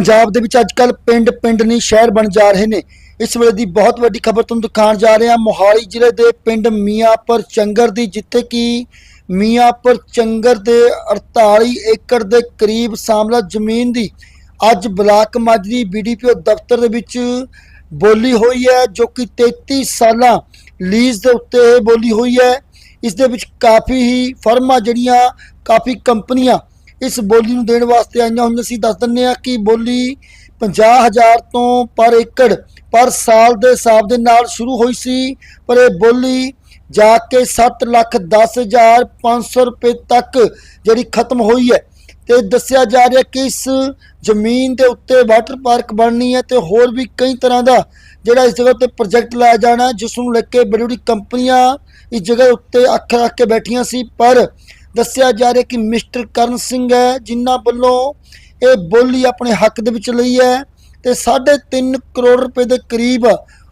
ਪੰਜਾਬ ਦੇ ਵਿੱਚ ਅੱਜਕੱਲ ਪਿੰਡ ਪਿੰਡ ਨਹੀਂ, ਸ਼ਹਿਰ ਬਣ ਜਾ ਰਹੇ ਨੇ। ਇਸ ਵੇਲੇ ਦੀ ਬਹੁਤ ਵੱਡੀ ਖਬਰ ਤੁਹਾਨੂੰ ਦਿਖਾਉਣ ਜਾ ਰਹੇ। ਹਾਂ ਮੋਹਾਲੀ ਜ਼ਿਲ੍ਹੇ ਦੇ ਪਿੰਡ ਮੀਆਂਪੁਰ ਚੰਗਰ ਦੀ, ਜਿੱਥੇ ਕਿ ਮੀਆਂਪੁਰ ਚੰਗਰ ਦੇ 48 ਏਕੜ ਦੇ ਕਰੀਬ ਸਾਮਲਾ ਜ਼ਮੀਨ ਦੀ ਅੱਜ ਬਲਾਕ ਮਾਜਰੀ ਬੀਡੀਪੀਓ ਦਫ਼ਤਰ ਦੇ ਵਿੱਚ ਬੋਲੀ ਹੋਈ ਹੈ, ਜੋ ਕਿ 33 ਸਾਲਾਂ ਲੀਜ਼ ਦੇ ਉੱਤੇ ਇਹ ਬੋਲੀ ਹੋਈ ਹੈ। ਇਸ ਦੇ ਵਿੱਚ ਕਾਫੀ ਹੀ ਫਰਮਾਂ ਜਿਹੜੀਆਂ, ਕਾਫੀ ਕੰਪਨੀਆਂ ਇਸ ਬੋਲੀ ਨੂੰ ਦੇਣ ਵਾਸਤੇ ਆਈਆਂ ਹੋਈਆਂ ਸੀ। ਦੱਸ ਦਿੰਨੇ ਆ ਕਿ ਬੋਲੀ 50000 ਤੋਂ ਪਰ ਏਕੜ, ਪਰ ਸਾਲ ਦੇ ਹਿਸਾਬ ਦੇ ਨਾਲ ਸ਼ੁਰੂ ਹੋਈ ਸੀ। ਪਰ ਇਹ ਬੋਲੀ ਜਾ ਕੇ 7 ਲੱਖ 10500 ਰੁਪਏ ਤੱਕ ਜਿਹੜੀ ਖਤਮ ਹੋਈ ਹੈ। ਤੇ ਦੱਸਿਆ ਜਾ ਰਿਹਾ ਕਿ ਇਸ ਜ਼ਮੀਨ ਦੇ ਉੱਤੇ ਵਾਟਰ ਪਾਰਕ ਬਣਨੀ ਹੈ ਤੇ ਹੋਰ ਵੀ ਕਈ ਤਰ੍ਹਾਂ ਦਾ ਜਿਹੜਾ ਇਸ ਜਗ੍ਹਾ ਤੇ ਪ੍ਰੋਜੈਕਟ ਲਾਇਆ ਜਾਣਾ ਜਿਸ ਨੂੰ ਲੈ ਕੇ ਬੜੀ ਬੜੀ ਕੰਪਨੀਆਂ ਇਸ ਜਗ੍ਹਾ ਉੱਤੇ ਅੱਖ ਰੱਖ ਕੇ ਬੈਠੀਆਂ ਸੀ। ਪਰ ਦੱਸਿਆ ਜਾ ਰਿਹਾ ਕਿ ਮਿਸਟਰ ਕਰਨ ਸਿੰਘ ਹੈ, ਜਿਨ੍ਹਾਂ ਵੱਲੋਂ ਇਹ ਬੋਲੀ ਆਪਣੇ ਹੱਕ ਦੇ ਵਿੱਚ ਲਈ ਹੈ ਤੇ 3.5 ਕਰੋੜ ਰੁਪਏ ਦੇ ਕਰੀਬ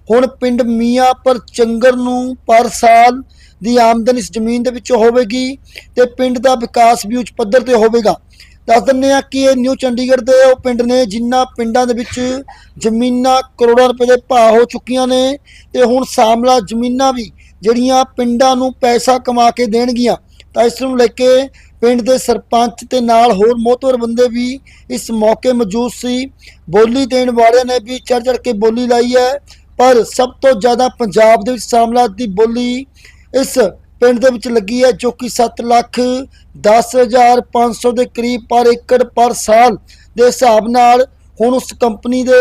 ਹੁਣ ਪਿੰਡ ਮੀਆਂ ਪਰ ਚੰਗਰ ਨੂੰ ਪਰ ਸਾਲ ਦੀ ਆਮਦਨ ਇਸ ਜ਼ਮੀਨ ਦੇ ਵਿੱਚੋਂ ਹੋਵੇਗੀ ਤੇ ਪਿੰਡ ਦਾ ਵਿਕਾਸ ਵੀ ਉੱਚ ਪੱਧਰ ਤੇ ਹੋਵੇਗਾ। ਦੱਸ ਦਿੰਦੇ ਆ ਕਿ ਇਹ ਨਿਊ ਚੰਡੀਗੜ੍ਹ ਦੇ ਉਹ ਪਿੰਡ ਨੇ ਜਿਨ੍ਹਾਂ ਪਿੰਡਾਂ ਦੇ ਵਿੱਚ ਜ਼ਮੀਨਾਂ ਕਰੋੜਾਂ ਰੁਪਏ ਦੇ ਭਾਅ ਹੋ ਚੁੱਕੀਆਂ ਨੇ ਤੇ ਹੁਣ ਸਾਮਲਾ ਜ਼ਮੀਨਾਂ ਵੀ ਜਿਹੜੀਆਂ ਪਿੰਡਾਂ ਨੂੰ ਪੈਸਾ ਕਮਾ ਕੇ ਦੇਣਗੀਆਂ। ਤਾਂ ਇਸ ਨੂੰ ਲੈ ਕੇ ਪਿੰਡ ਦੇ ਸਰਪੰਚ ਤੇ ਨਾਲ ਹੋਰ ਮੋਹਤਵਰ ਬੰਦੇ ਵੀ ਇਸ ਮੌਕੇ ਮੌਜੂਦ ਸੀ। ਬੋਲੀ ਦੇਣ ਵਾਲਿਆਂ ਨੇ ਵੀ ਚੜ ਚੜ ਕੇ ਬੋਲੀ ਲਾਈ ਹੈ। ਪਰ ਸਭ ਤੋਂ ਜ਼ਿਆਦਾ ਪੰਜਾਬ ਦੇ ਵਿੱਚ ਸਾਮਲਾ ਦੀ ਬੋਲੀ ਇਸ ਪਿੰਡ ਦੇ ਵਿੱਚ ਲੱਗੀ ਹੈ, ਜੋ ਕਿ 7 ਲੱਖ 10500 ਦੇ ਕਰੀਬ ਪਰ ਏਕੜ ਪਰ ਸਾਲ ਦੇ ਹਿਸਾਬ ਨਾਲ ਹੁਣ ਉਸ ਕੰਪਨੀ ਦੇ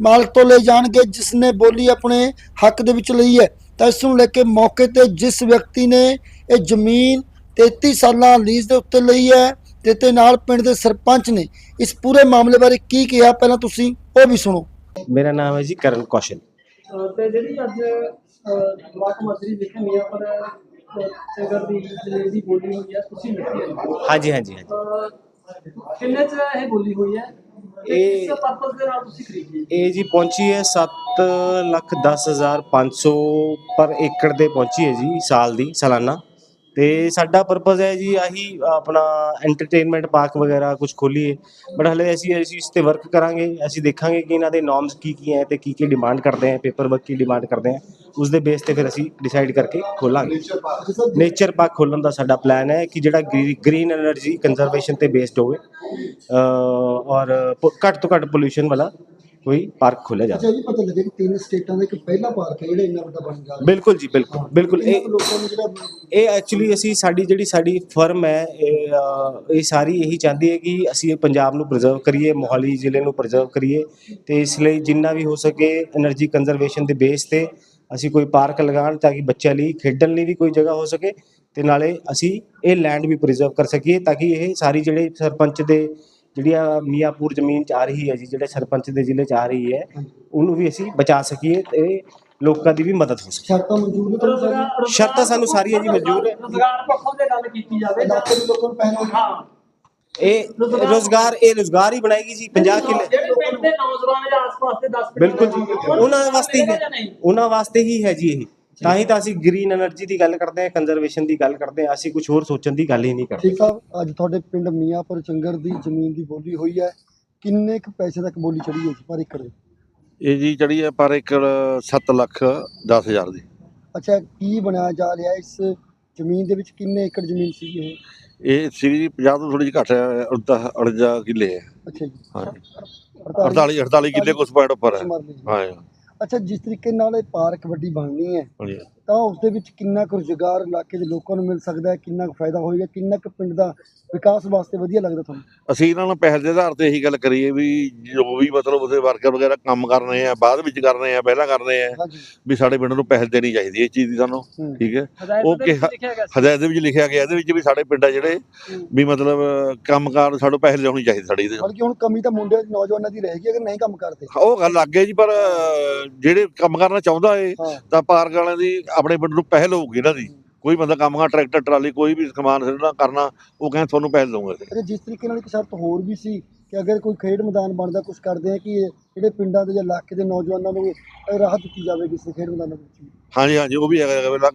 ਮਾਲਕ ਤੋਂ ਲੈ ਜਾਣਗੇ, ਜਿਸ ਨੇ ਬੋਲੀ ਆਪਣੇ ਹੱਕ ਦੇ ਵਿੱਚ ਲਈ ਹੈ। ਤਾਂ ਇਸ ਨੂੰ ਲੈ ਕੇ ਮੌਕੇ ਤੇ ਜਿਸ ਵਿਅਕਤੀ ਨੇ ਇਹ ਜ਼ਮੀਨ 33 ਸਾਲਾਂ ਲੀਜ਼ ਦੇ ਉੱਤੇ ਲਈ ਹੈ ਤੇ ਤੇ ਨਾਲ ਪਿੰਡ ਦੇ ਸਰਪੰਚ ਨੇ ਇਸ ਪੂਰੇ ਮਾਮਲੇ ਬਾਰੇ ਕੀ ਕਿਹਾ? ਪਹਿਲਾਂ ਤੁਸੀਂ ਉਹ ਵੀ ਸੁਣੋ। ਮੇਰਾ ਨਾਮ ਹੈ ਜੀ ਕਰਨ ਕੌਸ਼ਲ। ਅਹ ਤੇ ਜਿਹੜੀ ਅੱਜ ਅਹ, ਬਲਾਕ ਮੰਤਰੀ ਵਿਖੇ ਮੀਆਂ ਪਰ ਚੰਗਰ ਦੀ ਜਿਹੜੀ ਦੀ ਬੋਲੀ ਹੋਈ ਹੈ ਤੁਸੀਂ ਲਿਖੀ ਹੈ। ਹਾਂਜੀ ਹਾਂਜੀ ਹਾਂਜੀ। ਕਿੰਨੇ ਚ ਇਹ ਬੋਲੀ ਹੋਈ ਹੈ ਇਹ- ਕਿਸ ਪਰਪਸ ਦੇ ਨਾਲ ਤੁਸੀਂ ਖਰੀਦੀ ਹੈ? ਇਹ ਜੀ ਪਹੁੰਚੀ ਹੈ 7 ਲੱਖ 10500 ਪਰ ਏਕੜ ਦੇ ਪਹੁੰਚੀ ਹੈ ਜੀ ਸਾਲ ਦੀ ਸਾਲਾਨਾ। ਤੇ ਸਾਡਾ ਪਰਪਸ ਹੈ ਜੀ ਆਹੀ ਆਪਣਾ ਐਂਟਰਟੇਨਮੈਂਟ ਪਾਰਕ ਵਗੈਰਾ ਕੁਝ ਖੋਲੀਏ। ਬਟ ਹਲੇ ਅਸੀਂ ਅਸੀਂ ਇਸ ਤੇ ਵਰਕ ਕਰਾਂਗੇ ਅਸੀਂ ਦੇਖਾਂਗੇ ਕਿ ਇਹਨਾਂ ਦੇ ਨਾਰਮਸ ਕੀ ਕੀ ਹੈ ਤੇ ਕੀ ਕੀ ਡਿਮਾਂਡ ਕਰਦੇ ਹੈ ਪੇਪਰ ਵਰਕ ਕੀ ਡਿਮਾਂਡ ਕਰਦੇ ਹੈ। ਉਸ ਦੇ ਬੇਸ ਤੇ ਫਿਰ ਅਸੀਂ ਡਿਸਾਈਡ ਕਰਕੇ ਖੋਲਾਂਗੇ। ਨੇਚਰ ਪਾਰਕ ਖੋਲਣ ਦਾ ਸਾਡਾ ਪਲਾਨ ਹੈ ਕਿ ਜਿਹੜਾ ਗ੍ਰੀਨ એનર્ਜੀ ਕੰਜ਼ਰਵੇਸ਼ਨ ਤੇ ਬੇਸਡ ਹੋਵੇ। ਔਰ ਘੱਟ ਤੋਂ ਘੱਟ ਪੋਲੂਸ਼ਨ ਵਾਲਾ ਕੋਈ ਪਾਰਕ ਖੋਲਿਆ ਜਾ ਜੀ ਪਤਾ ਲੱਗਿਆ ਕਿ ਤਿੰਨ ਸਟੇਟਾਂ ਦਾ ਇੱਕ ਪਹਿਲਾ ਪਾਰਕ ਹੈ ਜਿਹੜਾ ਇੰਨਾ ਵੱਡਾ ਬਣ ਗਿਆ। ਬਿਲਕੁਲ ਜੀ ਬਿਲਕੁਲ ਬਿਲਕੁਲ। ਇਹ ਲੋਕਾਂ ਇਹ ਐਕਚੁਅਲੀ ਅਸੀਂ ਸਾਡੀ ਜਿਹੜੀ ਸਾਡੀ ਫਰਮ ਹੈ ਇਹ ਸਾਰੀ ਇਹੀ ਚਾਹੁੰਦੀ ਹੈ ਕਿ ਅਸੀਂ ਪੰਜਾਬ ਨੂੰ ਪ੍ਰੀਜ਼ਰਵ ਕਰੀਏ ਮੋਹਾਲੀ ਜ਼ਿਲ੍ਹੇ ਨੂੰ ਪ੍ਰੀਜ਼ਰਵ ਕਰੀਏ ਤੇ ਇਸ ਲਈ ਜਿੰਨਾ ਵੀ ਹੋ ਸਕੇ એનર્ਜੀ ਕੰਜ਼ਰਵੇਸ਼ਨ ਦੇ ਬੇਸ ਤੇ ਅਸੀਂ ਕੋਈ ਪਾਰਕ ਲਗਾਉਣ ਤਾਂ ਕਿ ਬੱਚਿਆਂ ਲਈ ਖੇਡਣ ਲਈ ਵੀ ਕੋਈ ਜਗ੍ਹਾ ਹੋ ਸਕੇ ਤੇ ਨਾਲੇ ਅਸੀਂ ਇਹ ਲੈਂਡ ਵੀ ਪ੍ਰੀਜ਼ਰਵ ਕਰ ਸਕੀਏ ਤਾਂ ਕਿ ਇਹ ਸਾਰੀ ਜਿਹੜੇ ਸਰਪੰਚ ਦੇ ਜਿਹੜੀ ਆ ਮੀਆਂਪੁਰ ਜ਼ਮੀਨ ਚ ਆ ਰਹੀ ਹੈ ਜੀ ਜਿਹੜੇ ਸਰਪੰਚ ਦੇ ਜ਼ਿਲ੍ਹੇ ਚ ਆ ਰਹੀ ਹੈ ਉਹਨੂੰ ਵੀ ਅਸੀਂ ਬਚਾ ਸਕੀਏ ਤੇ ਲੋਕਾਂ ਦੀ ਵੀ ਮਦਦ ਹੋ ਸਕੇ ਸ਼ਰਤਾਂ ਮਨਜ਼ੂਰ ਨੇ ਤੁਹਾਨੂੰ ਸਾਰੀਆਂ? ਰੁਜ਼ਗਾਰ- ਸ਼ਰਤਾਂ ਸਾਨੂੰ ਸਾਰੀਆਂ ਜੀ ਮਨਜ਼ੂਰ ਹੈ। ਰੁਜ਼ਗਾਰ ਪੱਖੋਂ ਤੇ ਗੱਲ ਕੀਤੀ ਜਾਵੇ ਤਾਂ ਇਲਾਕੇ ਦੇ ਲੋਕਾਂ ਨੂੰ ਪਹਿਲਾਂ ਹਾਂ। ਇਹ ਰੋਜ਼ਗਾਰ ਇਹ ਰੋਜ਼ਗਾਰ ਹੀ ਬਣਾਏਗੀ ਜੀ 50 ਕਿੱਲੇ। ਜਿਹੜੇ ਪਿੰਡ ਦੇ ਨੌਜਵਾਨ ਜਾਂ ਆਸ-ਪਾਸ ਦੇ 10 ਬਿਲਕੁਲ ਜੀ। ਉਹਨਾਂ ਵਾਸਤੇ ਹੀ ਹੈ ਉਹਨਾਂ ਵਾਸਤੇ ਹੀ ਹੈ ਜੀ ਇਹ। ਤਾਂ ਹੀ ਤਾਂ ਅਸੀਂ ਗ੍ਰੀਨ એનર્ਜੀ ਦੀ ਗੱਲ ਕਰਦੇ ਹਾਂ ਕੰਜ਼ਰਵੇਸ਼ਨ ਦੀ ਗੱਲ ਕਰਦੇ ਹਾਂ ਅਸੀਂ ਕੁਝ ਹੋਰ ਸੋਚਣ ਦੀ ਗੱਲ ਹੀ ਨਹੀਂ ਕਰਦੇ। ਠੀਕ ਆ ਅੱਜ ਤੁਹਾਡੇ ਪਿੰਡ ਮੀਆਂਪੁਰ ਚੰਗਰ ਦੀ ਜ਼ਮੀਨ ਦੀ ਬੋਲੀ ਹੋਈ ਹੈ। ਕਿੰਨੇ ਕੁ ਪੈਸੇ ਤੱਕ ਬੋਲੀ ਚੜੀ ਹੈ ਜੀ ਪਰ ਏਕੜ? ਦੀ ਇਹ ਜੀ ਚੜੀ ਹੈ ਪਰ ਏਕੜ 7 ਲੱਖ 10 ਹਜ਼ਾਰ ਦੀ। ਅੱਛਾ ਕੀ ਬਣਾਇਆ ਜਾ ਰਿਹਾ ਇਸ ਜ਼ਮੀਨ ਦੇ ਵਿੱਚ? ਕਿੰਨੇ ਏਕੜ ਜ਼ਮੀਨ ਸੀ ਇਹ? ਇਹ ਸੀ ਜੀ 50 ਤੋਂ ਥੋੜੀ ਜਿਹੀ ਘੱਟ ਹੈ 48 ਕਿੱਲੇ ਅੱਛਾ ਜੀ। ਹਾਂ 48 48 ਕਿੱਲੇ ਕੁਛ ਪੁਆਇੰਟ ਉੱਪਰ ਹੈ। ਹਾਂ ਅੱਛਾ ਜਿਸ ਤਰੀਕੇ ਨਾਲ ਇਹ ਪਾਰਕ ਵੱਡੀ ਬਣਨੀ ਹੈ। ਹਾਂਜੀ। ਤਾਂ ਉਸ ਦੇ ਵਿੱਚ ਕਿੰਨਾ ਕੁ ਰੁਜ਼ਗਾਰ ਇਲਾਕੇ ਦੇ ਲੋਕਾਂ ਨੂੰ ਮਿਲ ਸਕਦਾ ਹੈ ਕਿੰਨਾ ਕੁ ਫਾਇਦਾ ਹੋਏਗਾ ਕਿੰਨਾ ਕੁ ਪਿੰਡ ਦਾ ਵਿਕਾਸ ਵਾਸਤੇ ਵਧੀਆ ਲੱਗਦਾ ਤੁਹਾਨੂੰ? ਅਸੀਂ ਇਹਨਾਂ ਨਾਲ ਪਹਿਲ ਦੇ ਆਧਾਰ ਤੇ ਇਹੀ ਗੱਲ ਕਰੀਏ ਵੀ ਜੋ ਵੀ ਮਤਲਬ ਉਹਦੇ ਵਰਕਰ ਵਗੈਰਾ ਕੰਮ ਕਰਨੇ ਆ ਬਾਅਦ ਵਿੱਚ ਕਰਨੇ ਆ ਪਹਿਲਾਂ ਕਰਨੇ ਆ ਵੀ ਸਾਡੇ ਪਿੰਡ ਨੂੰ ਪਹਿਲ ਦੇਣੀ ਚਾਹੀਦੀ ਹੈ ਇਸ ਚੀਜ਼ ਦੀ ਸਾਨੂੰ। ਠੀਕ ਹੈ? ਉਹ ਸੀ। ਹਦਾਇਤ ਦੇ ਵਿੱਚ ਲਿਖਿਆ ਗਿਆ ਇਹਦੇ ਵਿੱਚ ਵੀ ਸਾਡੇ ਪਿੰਡ ਆ ਜਿਹੜੇ ਵੀ ਮਤਲਬ ਕੰਮਕਾਰ ਸਾਨੂੰ ਪਹਿਲ ਲਿਆਉਣੀ ਚਾਹੀਦੀ ਸਾਡੀ ਇਹਦੇ। ਬਲਕਿ ਹੁਣ ਕਮੀ ਤਾਂ ਮੁੰਡਿਆਂ ਦੀ ਨੌਜਵਾਨਾਂ ਦੀ ਰਹੇਗੀ ਅਗਰ ਨਹੀਂ ਕੰਮ ਕਰਦੇ। ਉਹ ਗੱਲ ਲੱਗ ਗਈ ਜੀ ਪਰ ਜਿਹੜੇ ਕੰਮ ਕਰਨਾ ਚਾਹੁੰਦਾ ਏ ਹਾਂ। ਤਾਂ ਪਾਰਕ ਵਾਲਿਆਂ ਦੀ ਆਪਣੇ ਪਿੰਡ ਨੂੰ ਪਹਿਲ ਹੋਊਗੀ ਇਹਨਾਂ ਦੀ। ਕੋਈ ਬੰਦਾ ਕੰਮ ਕਰ ਟਰੈਕਟਰ ਟਰਾਲੀ ਕੋਈ ਵੀ ਸਮਾਨ ਸਿੱਟਣਾ ਕਰਨਾ ਉਹ ਕਹਿੰਦੇ ਤੁਹਾਨੂੰ ਪਹਿਲ ਦਊਂਗਾ ਅਸੀਂ। ਜਿਸ ਤਰੀਕੇ ਨਾਲ ਇੱਕ ਸ਼ਰਤ ਹੋਰ ਵੀ ਸੀ ਕਿ ਅਗਰ ਕੋਈ ਖੇਡ ਮੈਦਾਨ ਬਣਦਾ ਕੁਝ ਕਰਦੇ ਆ ਕਿ ਜਿਹੜੇ ਪਿੰਡਾਂ ਦੇ ਜਾਂ ਇਲਾਕੇ ਦੇ ਨੌਜਵਾਨਾਂ ਨੂੰ ਰਾਹਤ ਦਿੱਤੀ ਜਾਵੇ ਕਿਸੇ ਖੇਡ ਮੈਦਾਨਾਂ ਵਿੱਚ? ਵੀ। ਹਾਂਜੀ ਹਾਂਜੀ ਉਹ ਵੀ ਹੈਗਾ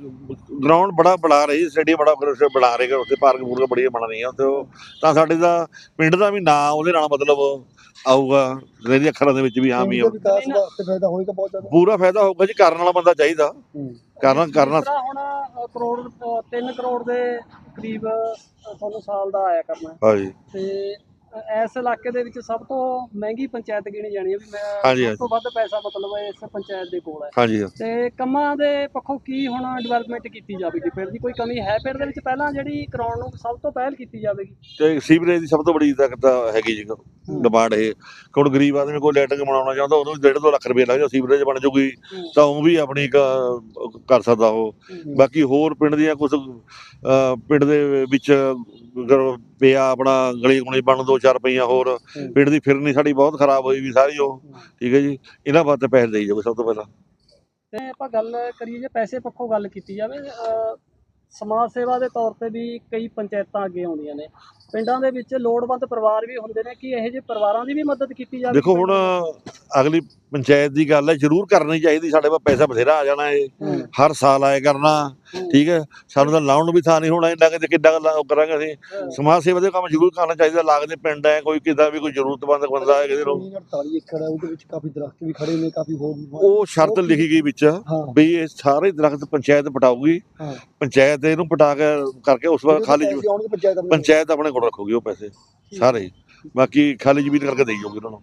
ਗਰਾਊਂਡ ਬੜਾ ਬਣਾ ਰਹੀ ਸਟੇਡੀਅਮ ਬੜਾ ਗਰ- ਬਣਾ ਰਹੇ ਉੱਥੇ ਪਾਰਕ ਪੂਰਕ ਬੜੀਆਂ ਬਣ ਰਹੀਆਂ ਉੱਥੇ। ਉਹ ਤਾਂ ਸਾਡੇ ਦਾ ਪਿੰਡ ਦਾ ਵੀ ਨਾਂ ਉਹਦੇ ਨਾਲ ਮਤਲਬ ਆਊਗਾ। ਜਿਹੜੇ ਅੱਖਰਾਂ ਦੇ ਵਿੱਚ ਵੀ ਹਾਂ ਵੀ ਪਿੰਡ ਦੇ ਵਿਕਾਸ ਵਾਸਤੇ ਫਾਇਦਾ ਹੋਏਗਾ ਬਹੁਤ ਜ਼ਿਆਦਾ। ਪੂਰਾ ਫਾਇਦਾ ਹੋਊਗਾ ਜੀ ਕਰਨ ਵਾਲਾ ਬੰਦਾ ਚਾਹੀਦਾ। ਹੂੰ। ਕਰਨਾ ਕਰਨਾ ਹੁਣ ਅ, ਕਰੋੜ 3 ਕਰੋੜ ਦੇ ਕਰੀਬ ਅ, ਤੁਹਾਨੂੰ ਸਾਲ ਦਾ ਆਇਆ ਕਰਨਾ ਹੈ। ਹਾਂਜੀ ਤੇ ਇਸ ਇਲਾਕੇ ਦੇ ਵਿੱਚ ਸਭ ਤੋਂ ਮਹਿੰਗੀ ਪੰਚਾਇਤ ਗਿਣੀ ਜਾਣੀ ਹੈ ਵੀ ਮੈਂ ਹਾਂਜੀ, ਸਭ ਤੋਂ ਵੱਧ ਪੈਸਾ ਮਤਲਬ ਇਸ ਪੰਚਾਇਤ ਦੇ ਕੋਲ ਹੈ। ਹਾਂਜੀ ਤੇ ਕੰਮਾਂ ਦੇ ਪੱਖੋਂ ਕੀ ਹੁਣ ਡਿਵੈਲਪਮੈਂਟ ਕੀਤੀ ਜਾਵੇਗੀ? ਪਿੰਡ ਦੀ ਕੋਈ ਕਮੀ ਹੈ ਪਿੰਡ ਦੇ ਵਿੱਚ ਪਹਿਲਾਂ ਜਿਹੜੀ ਕਰਾਉਣ ਨੂੰ ਸਭ ਤੋਂ ਪਹਿਲ ਕੀਤੀ ਜਾਵੇਗੀ? ਤੇ ਸੀਵਰੇਜ ਦੀ ਸਭ ਤੋਂ ਬੜੀ ਦਿੱਕਤ ਤਾਂ ਹੈਗੀ ਜੀ ਡਿਮਾਂਡ ਇਹ। ਕਿ ਹੁਣ ਗਰੀਬ ਆਦਮੀ ਕੋਈ ਲੈਟਰਿੰਗ ਬਣਾਉਣਾ ਚਾਹੁੰਦਾ ਉਹਨੂੰ 1.5 2 ਲੱਖ ਰੁਪਏ ਲੱਗ ਜਾ ਸੀਵਰੇਜ ਬਣ ਜੂਗੀ ਤਾਂ ਉਹ ਵੀ ਆਪਣੀ ਕਰ ਸਕਦਾ ਉਹ। ਬਾਕੀ ਹੋਰ ਪਿੰਡ ਦੀਆਂ ਕੁਝ ਪਿੰਡ ਦੇ ਵਿੱਚ ਅਗਰ ਪਿਆ ਆਪਣਾ ਗਲੀ ਗੁਣੀ ਬਣ ਦੋ ਚਾਰ ਪਈਆਂ ਹੋਰ। ਪਿੰਡ ਦੀ ਫਿਰਨੀ ਸਾਡੀ ਬਹੁਤ ਖਰਾਬ ਹੋਈ ਵੀ ਸਾਰੀ ਉਹ। ਠੀਕ ਹੈ ਜੀ। ਇਹਨਾਂ ਵਾਸਤੇ ਪੈਸੇ ਦੇਈ ਜਾਵੇ ਸਭ ਤੋਂ ਪਹਿਲਾਂ। ਤੇ ਆਪਾਂ ਗੱਲ ਕਰੀਏ ਜੇ ਪੈਸੇ ਪੱਖੋਂ ਗੱਲ ਕੀਤੀ ਜਾਵੇ ਸਮਾਜ ਸੇਵਾ ਦੇ ਤੌਰ ਤੇ ਵੀ ਕਈ ਪੰਚਾਇਤਾਂ ਅੱਗੇ ਆਉਂਦੀਆਂ ਨੇ। ਪਿੰਡਾਂ ਦੇ ਵਿੱਚ ਲੋੜਵੰਦ ਪਰਿਵਾਰ ਵੀ ਹੁੰਦੇ ਨੇ ਕਿ ਇਹੋ ਜਿਹੇ ਪਰਿਵਾਰਾਂ ਦੀ ਵੀ ਮਦਦ ਕੀਤੀ ਜਾਵੇ? ਦੇਖੋ ਹੁਣ ਅਗਲੀ ਪੰਚਾਇਤ ਦੀ ਗੱਲ ਹੈ ਜ਼ਰੂਰ ਕਰਨੀ ਚਾਹੀਦੀ ਸਾਡੇ ਕੋਲ ਪੈਸਾ ਬਥੇਰਾ ਆ ਜਾਣਾ ਹੂੰ। ਹਰ ਸਾਲ ਆਏ ਕਰਨਾ। ਠੀਕ ਹੈ ਸਾਨੂੰ ਤਾਂ ਲਾਉਣ ਨੂੰ ਵੀ ਥਾਂ ਨਹੀਂ ਹੋਣਾ ਇੰਨਾ ਕਿ ਕਿੱਦਾਂ ਕਰਾਂਗੇ ਅਸੀਂ। ਸਮਾਜ ਸੇਵਾ ਦੇ ਕੰਮ ਜ਼ਰੂਰ ਕਰਨਾ ਚਾਹੀਦਾ ਲੱਗਦੇ ਪਿੰਡ ਹੈ ਕੋਈ ਕਿਦਾਂ ਵੀ ਕੋਈ ਜ਼ਰੂਰਤਮੰਦ ਬੰਦਾ ਹੈ ਕਿਸੇ ਜ਼ਮੀਨ 48 ਏਕੜ ਹੈ ਉਹਦੇ ਵਿੱਚ ਕਾਫੀ ਦਰਖਤ ਵੀ ਖੜੇ ਨੇ ਕਾਫੀ ਹੋਰ ਉਹ ਸ਼ਰਤ ਲਿਖੀ ਗਈ ਵਿੱਚ ਵੀ ਇਹ ਸਾਰੇ ਦਰਖਤ ਪੰਚਾਇਤ ਪਟਾਊਗੀ। ਪੰਚਾਇਤ ਇਹਨੂੰ ਪਟਾ ਕੇ ਕਰਕੇ ਉਸ ਵਾਰ ਖਾਲੀ ਪੰਚਾਇਤ ਆਪਣੇ ਕੋਲ। ਰੱਖੂਗੀ ਉਹ ਪੈਸੇ ਸਾਰੇ। ਬਾਕੀ ਖਾਲੀ ਜ਼ਮੀਨ ਕਰਕੇ ਦੇਈ ਜਾਊਗੀ ਉਹਨਾਂ ਨੂੰ।